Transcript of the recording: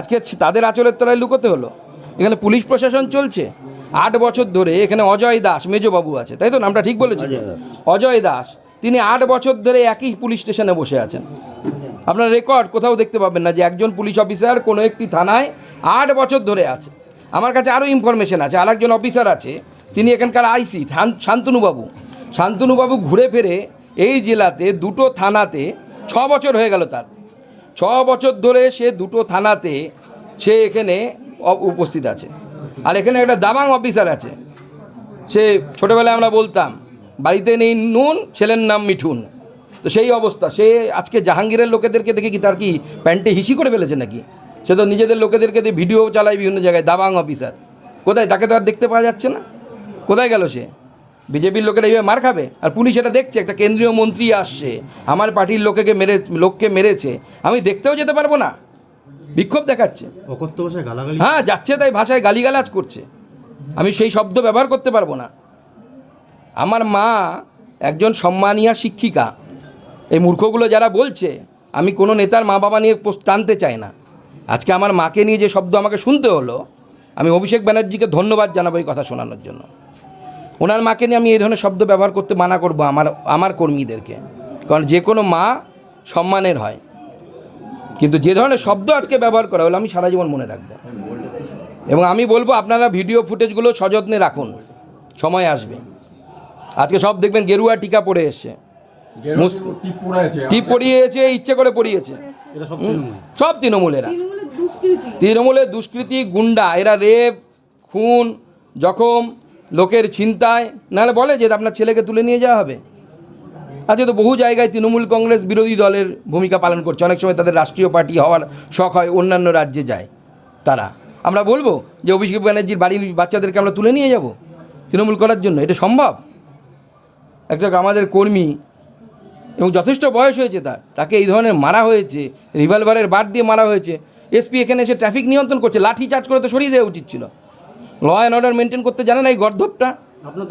আজকে তাদের আচলের তলায় লুকোতে হলো। এখানে পুলিশ প্রশাসন চলছে। আট বছর ধরে এখানে অজয় দাস মেজবাবু আছে তাই তো? নামটা ঠিক বলেছি অজয় দাস। তিনি আট বছর ধরে একই পুলিশ স্টেশনে বসে আছেন। আপনার রেকর্ড কোথাও দেখতে পাবেন না যে একজন পুলিশ অফিসার কোনো একটি থানায় আট বছর ধরে আছে। আমার কাছে আরও ইনফরমেশন আছে আর একজন অফিসার আছে তিনি এখানকার আইসি শান্তনুবাবু। শান্তনুবাবু ঘুরে ফিরে এই জেলাতে দুটো থানাতে ছ বছর হয়ে গেল তার। ছ বছর ধরে সে দুটো থানাতে সে এখানে উপস্থিত আছে। আর এখানে একটা দাবাং অফিসার আছে। সে ছোটোবেলায় আমরা বলতাম, বাড়িতে নেই নুন, ছেলের নাম মিঠুন। তো সেই অবস্থা। সে আজকে জাহাঙ্গীরের লোকেদেরকে দেখে কি তার কি প্যান্টে হিসি করে ফেলেছে নাকি? সে তো নিজেদের লোকেদেরকে দিয়ে ভিডিও চালায় বিভিন্ন জায়গায়, দাবাং অফিসার কোথায়? তাকে তো আর দেখতে পাওয়া যাচ্ছে না। কোথায় গেল সে? বিজেপির লোকেরা এইভাবে মার খাবে? আর পুলিশ এটা দেখছে একটা কেন্দ্রীয় মন্ত্রী আসছে আমার পার্টির লোকেকে মেরে লোককে মেরেছে আমি দেখতেও যেতে পারব না। বিক্ষোভ দেখাচ্ছে। অকথ্য ভাষায় গালাগালি হ্যাঁ যাচ্ছে তাই ভাষায় গালিগালাজ করছে। আমি সেই শব্দ ব্যবহার করতে পারব না। আমার মা একজন সম্মানীয় শিক্ষিকা। এই মূর্খগুলো যারা বলছে আমি কোনো নেতার মা বাবা নিয়ে টানতে চাই না। আজকে আমার মাকে নিয়ে যে শব্দ আমাকে শুনতে হলো আমি অভিষেক ব্যানার্জিকে ধন্যবাদ জানাব এই কথা শোনানোর জন্য। ওনার মাকে নিয়ে আমি এই ধরনের শব্দ ব্যবহার করতে মানা করব আমার আমার কর্মীদেরকে। কারণ যে কোনো মা সম্মানের হয়। কিন্তু যে ধরনের শব্দ আজকে ব্যবহার করা হলো আমি সারা জীবন মনে রাখব। এবং আমি বলব আপনারা ভিডিও ফুটেজগুলো সযত্নে রাখুন। সময় আসবে। আজকে সব দেখবেন গেরুয়া টিকা পরে এসছে। টিপ পরিয়েছে ইচ্ছে করে পরিয়েছে এটা সব তৃণমূলেরা। তৃণমূলের দুষ্কৃতি। তৃণমূলের দুষ্কৃতি গুন্ডা এরা রেপ খুন জখম লোকের ছিনতায় নাহলে বলে যে আপনার ছেলেকে তুলে নিয়ে যাওয়া হবে। আজকে তো বহু জায়গায় তৃণমূল কংগ্রেস বিরোধী দলের ভূমিকা পালন করছে। অনেক সময় তাদের রাষ্ট্রীয় পার্টি হওয়ার শখ হয়, অন্যান্য রাজ্যে যায় তারা। আমরা বলব যে অভিষেক ব্যানার্জির বাড়ির বাচ্চাদেরকে আমরা তুলে নিয়ে যাব তৃণমূল করার জন্য। এটা সম্ভব? একটা আমাদের কর্মী এবং যথেষ্ট বয়স হয়েছে তার, তাকে এই ধরনের মারা হয়েছে, রিভলভারের বার দিয়ে মারা হয়েছে। এসপি এখানে এসে ট্রাফিক নিয়ন্ত্রণ করছে, লাঠি চার্জ করে তো সরিয়ে দেওয়া উচিত ছিল। ল অ্যান্ড অর্ডার মেনটেন করতে জানে না এই তো